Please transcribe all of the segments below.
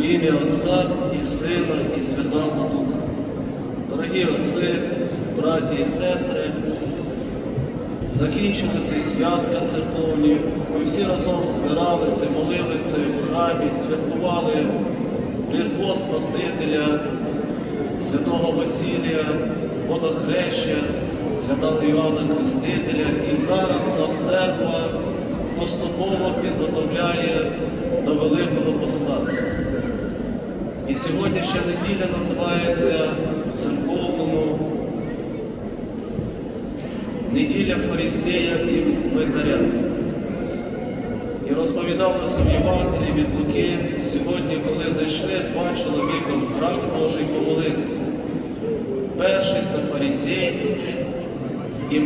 Во ім'я Отця і Сина, і Святого Духа. Дорогі отці, браті і сестри, закінчилися святка церковні. Ми всі разом збиралися, молилися в храмі, святкували Різдво Спасителя, святого Василія, водохреща, святого Іоанна Крестителя. І зараз нас церква поступово підготовляє до Великого Поста. І сьогоднішня неділя називається в церковному неділя фарисея і митаря. І розповідав розповідалося в Євангелії від Луки, сьогодні, коли зайшли два чоловіка в храм Божий помолитися. Перший це фарисей і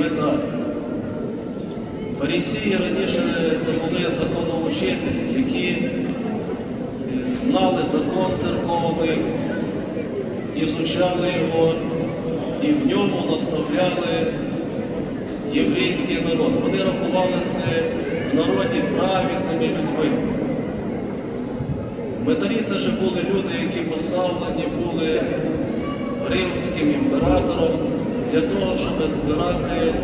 митар. Фарисії раніше це були законоучителі, які е, знали закон церковний, ізучали його і в ньому наставляли єврейський народ. Вони рахувалися в народі праведними людьми. Метарі це вже були люди, які поставлені були римським імператором для того, щоб збирати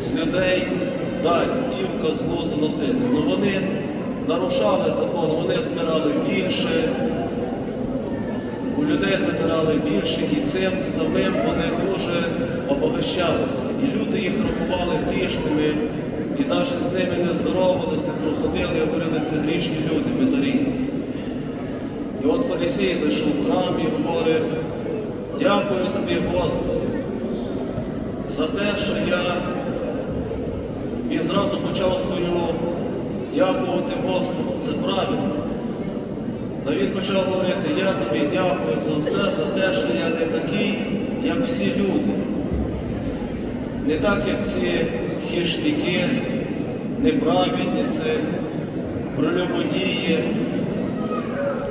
з людей дань і в казну заносити. Ну вони нарушали закон, вони збирали більше, у людей забирали більше, і цим самим вони дуже обогащалися. І люди їх рахували грішними, і навіть з ними не здоровалися, проходили і говорили, це грішні люди, метарі. І от фарисій зайшов в храм і говорить, дякую тобі, Господи, за те, що я і зразу почав свою дякувати Господу. Це правильно. Та він почав говорити, я тобі дякую за все, за те, що я не такий, як всі люди. Не так, як ці хищники, неправедниці, прелюбодії.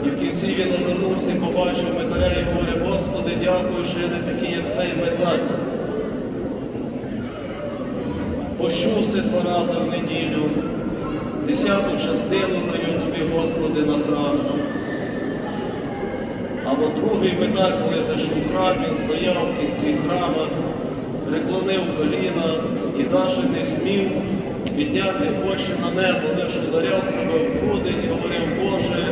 І в кінці він обернувся і побачив метаря і говорить, Господи, дякую, що я не такий, як цей металь. Пощуси два рази в неділю, десяту частину даю тобі, Господи, на храм. Або другий металь, коли зайшов храм, він стояв в кінці храма, приклонив коліна і навіть не смів підняти очі на небо, лише ударяв себе в груди і говорив, Боже,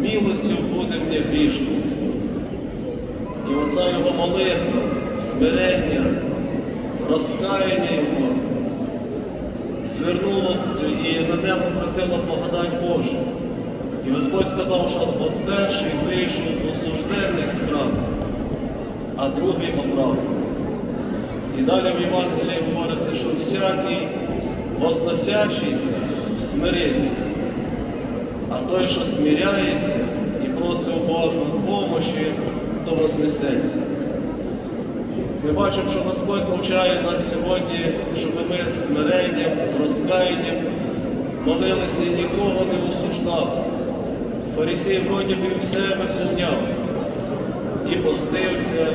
милостю буде мені грішним. І оця його молитва, смирення, розкаяння його звернуло і на небо обратило благодать Божу. І Господь сказав, що от перший вийшов осуждений з храму, а другий оправданий. І далі в Євангелії говориться, що всякий возносячийся смириться, а той, що смиряється і просить у Божої помощі, то вознесеться. Ми бачимо, що Господь навчає нас сьогодні, щоб ми смиренням, розкаянням молилися і нікого не осуждали. Фарисій вроді би все виповняв. І постився,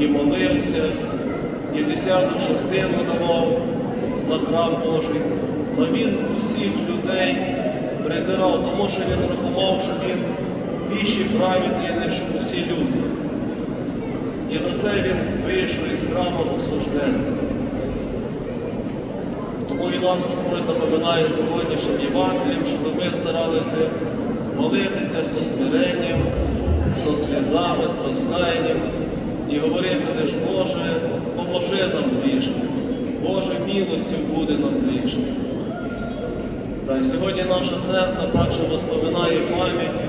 і молився, і десяту частину давав на храм Божий. Але він усіх людей презирав, тому що він рахував, що він більший праведний, ніж усі люди. І за це він вийшов із храму осуждений. Тому і нам Господь напоминає сьогоднішнім Євангелієм, щоб ми старалися молитися зі смиренням, зі слізами, з розкаянням і говорити лиш, Боже, поможи нам грішним, Боже, милостю буде нам грішним. Та й сьогодні наша церква також воспоминає пам'ять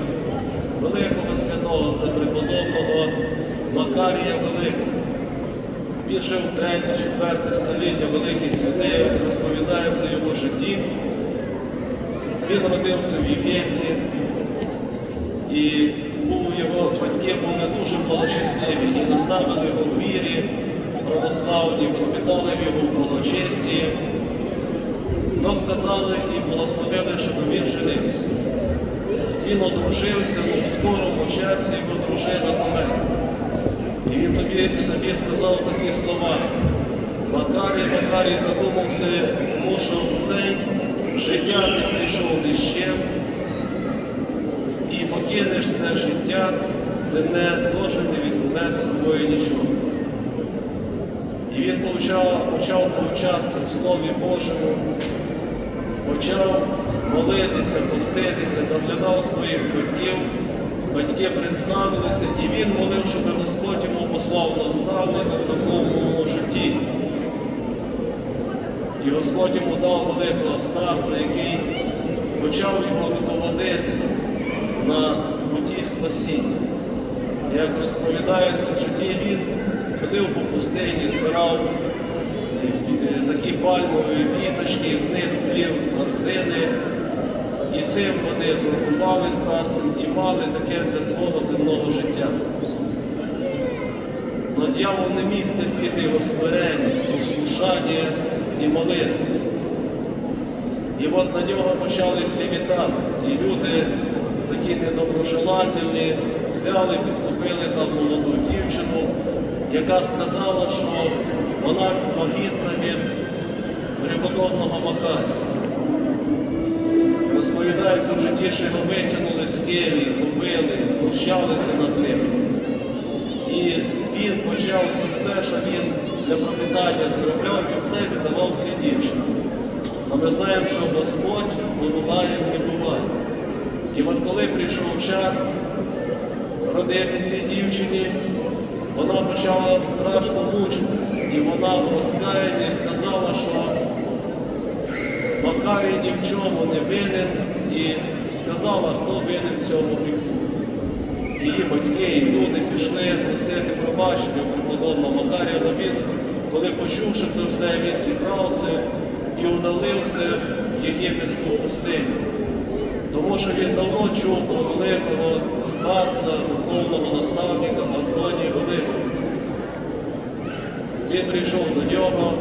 великого святого, це преподобного Макарія Великого. Він жив 3-4 століття великий святий, як розповідається в його житті. Він родився в Єгипті, і був його батьки були дуже благочестиві і наставили його в вірі православні, воспитали його в благочесті, но сказали і благословили, щоб він женився. Він одружився, в скорому часі його дружина померла. І він тобі собі сказав такі слова. Макарій, Макарій задумався, що цей життя не прийшов ні. І покинеш це життя, земне теж не візьме з собою нічого. І він почав, почав повчатися в Слові Божому, почав молитися, поститися, доглядав своїх батьків. Батьки представилися, і він молив, щоб Господь йому послав наставника в духовному житті. І Господь йому дав великого старця, який почав його руководити на путі спасіння. Як розповідається в житті, він ходив по пустині, збирав е, такі пальмові віточки, з них плів корзини. І цим вони торгували старцем і мали таке для свого земного життя. Но дьявол не міг терпіти його смирення, послушання і молитви. І от на нього почали клівітати. І люди, такі недоброжелательні, взяли, підкупили там молоду дівчину, яка сказала, що вона вагітна від преподобного Макарія. Розповідається в житті, що його викинули з келії, побили, знущалися над ним. І він почав це все, що він для пропитання зробляв, і все віддавав цій дівчині. А ми знаємо, що Господь поругає не буває. І от коли прийшов час родити цій дівчині, вона почала страшно мучитися. І вона в розкаянні сказала, що Макарій ні в чому не винен і сказала, хто винен в цьому гріху. Її батьки і люди пішли просити пробачення у преподобного Макарія, але коли почувши це все, він зібрався і удалився в єгипетську пустиню. Тому що він давно чув про великого старця, духовного наставника Антонія Великого. Він прийшов до нього,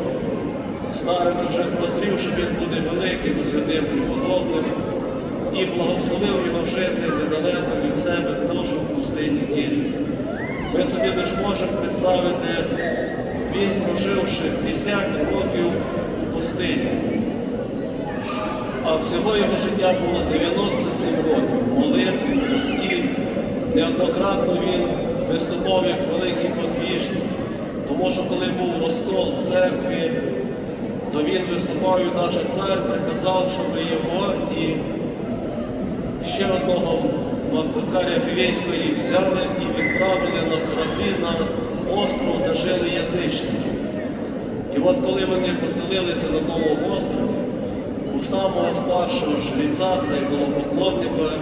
старець вже прозрів, що він буде великим святим преподобним, і благословив його жити недалеко від себе, теж в пустині Київ. Ми собі лише можемо представити, він прожив 60 років в пустині. А всього його життя було 97 років. Молитви, постіль. Неоднократно він виступав як великий подвіжник. Тому що коли був розкол в церкві, то він виступав і навіть цар приказав, щоб його і ще одного Макарія Фівейської взяли і відправили на кораблі на остров, де жили язичники. І от коли вони поселилися на тому острові, у самого старшого жреця, це було поклонника,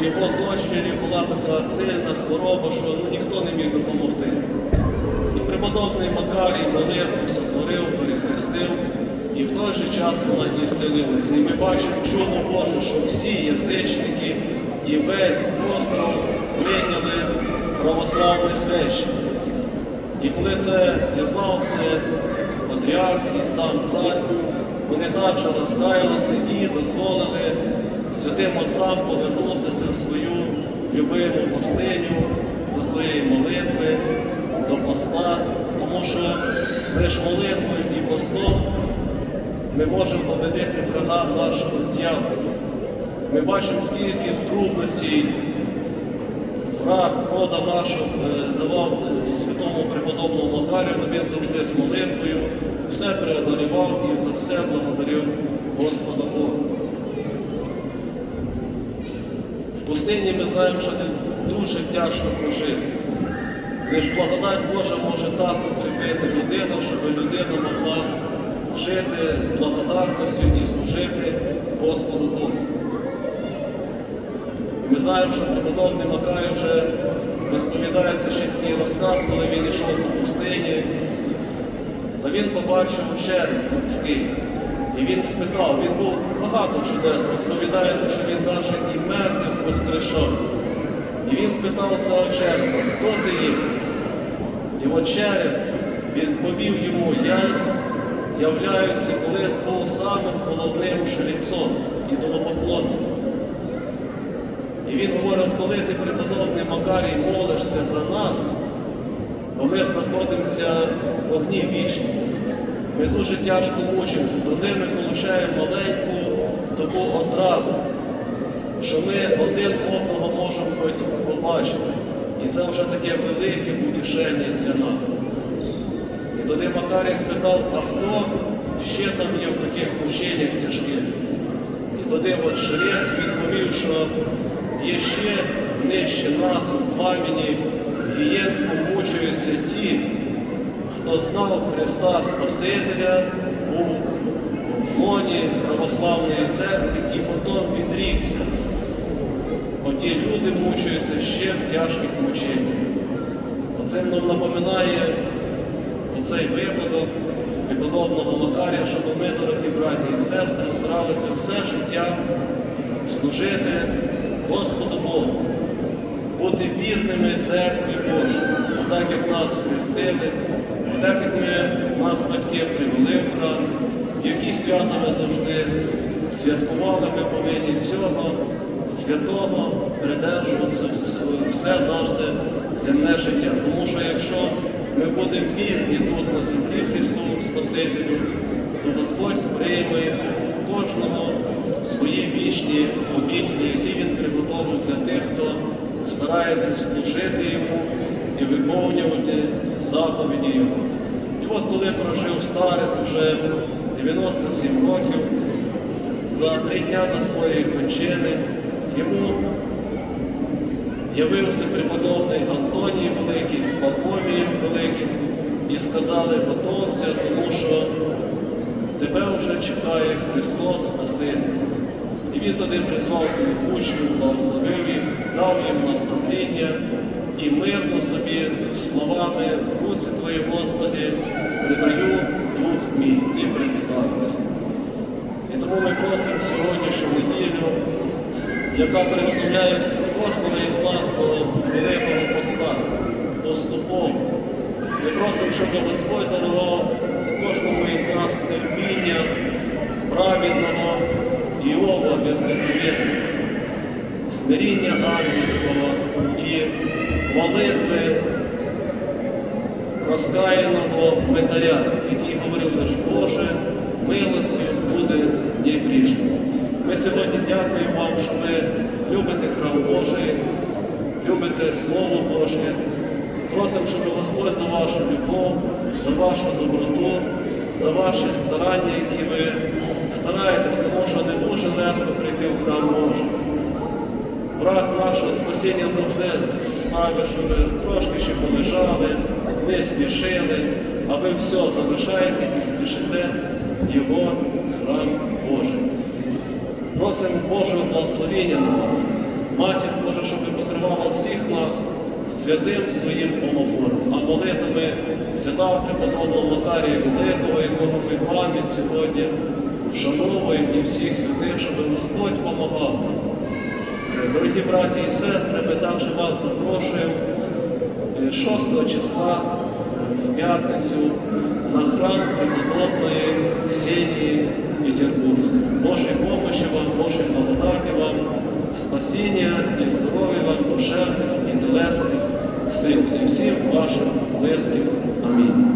у його дочері була така сильна хвороба, що ніхто не міг допомогти. І преподобний Макарій і той же час вона і. І ми бачимо чудо Боже, що всі язичники і весь остров прийняли православне хрещення. І коли це дізнався патріарх і сам цар, вони також розкаялися і дозволили святим отцам повернутися в свою любиму пустиню, до своєї молитви, до поста, тому що лише молитвою і постом ми можемо победити врага нашого дьявола. Ми бачимо, скільки трудностей враг рода нашого е, давав святому преподобному Макарію, він завжди з молитвою все преодолівав і за все благодарив Господа Бога. В пустині ми знаємо, що дуже тяжко прожити. Лиш благодать Божа може так укріпити людину, щоб людина могла жити з благодарністю і служити Господу Богу. Ми знаємо, що преподобний Макарій вже розповідається ще такий розказ, коли він йшов по пустині, то він побачив череп людський. І він спитав, він був багато чудес, розповідається, що він навіть і мертвих воскрешав. І він спитав цього черепа, хто ти є? От череп відповів йому, я являюся колись був самим головним жрецом і долопоклонником. І він говорить, коли ти преподобний Макарій молишся за нас, бо ми знаходимося в вогні вічні. Ми дуже тяжко мучимося, туди ми отримуємо маленьку таку отраву. що ми один одного можемо хоч побачити. І це вже таке велике утішення для нас. Тоді Макарій спитав, а хто ще там є в таких мученнях тяжких? І тоді от жрець відповів, що є ще нижче нас у пламені гієнському мучуються ті, хто знав Христа Спасителя у лоні православної церкви і потім відрікся. Оті люди мучаються ще в тяжких мученнях. Оце нам напоминає оцей випадок преподобного Макарія, щоб ми, дорогі браті і сестри, старалися все життя служити Господу Богу, бути вірними церкві Божій, так як нас хрестили, так як ми, нас батьки привели в храм, які свята ми завжди святкували, ми повинні цього святого придержуватися все наше земне життя. Тому що якщо ми будемо вірні тут на землі Христу Спасителю, то Господь прийме кожного свої вічні обітні, які Він приготовив для тих, хто старається служити йому і виконувати заповіді Його. І от коли прожив старець вже 97 років, за три дня до своєї кончини йому явився преподобний Антоній Великий з Пахомієм Великим і сказали, готовся, тому що тебе вже чекає Христос Спаситель. І він тоді призвав своїх учнів, благословив їх, дав їм наставління і мирно собі словами руці Твої, Господи, придаю дух мій і представився. І тому ми просимо сьогоднішню неділю, яка приготовляє кожного із нас до Великого Поста, поступово. Ми просимо, щоб Господь дарував кожному із нас терпіння, праведного Іова Ветхозавітного, смиріння ангельського і молитви розкаяного митаря, який говорив лише Боже, милостю буде не грішним. Ми сьогодні дякуємо вам, що ви любите храм Божий, любите Слово Боже. Просимо, щоб Господь за вашу любов, за вашу доброту, за ваші старання, які ви стараєтесь, тому що не дуже легко прийти в храм Божий. Враг нашого спасіння завжди ставить, щоб ви трошки ще полежали, не спішили, а ви все залишаєте і спішите в Його храм Божий. Просимо Божого благословення на нас. Матір Божа, щоб покривала всіх нас святим своїм омофором, а молитвами свята преподобного Макарія Великого, якого ми пам'ять сьогодні вшановуємо і всіх святих, щоб Господь допомагав. Е, Дорогі браті і сестри, ми також вас запрошуємо е, 6 числа е, в п'ятницю на храм преподобної Ксенії Петербурзької. Божої помощі вам, Божої благодаті вам, спасіння і здоров'я вам душевних і телесних сил і всім вашим близьким. Амінь.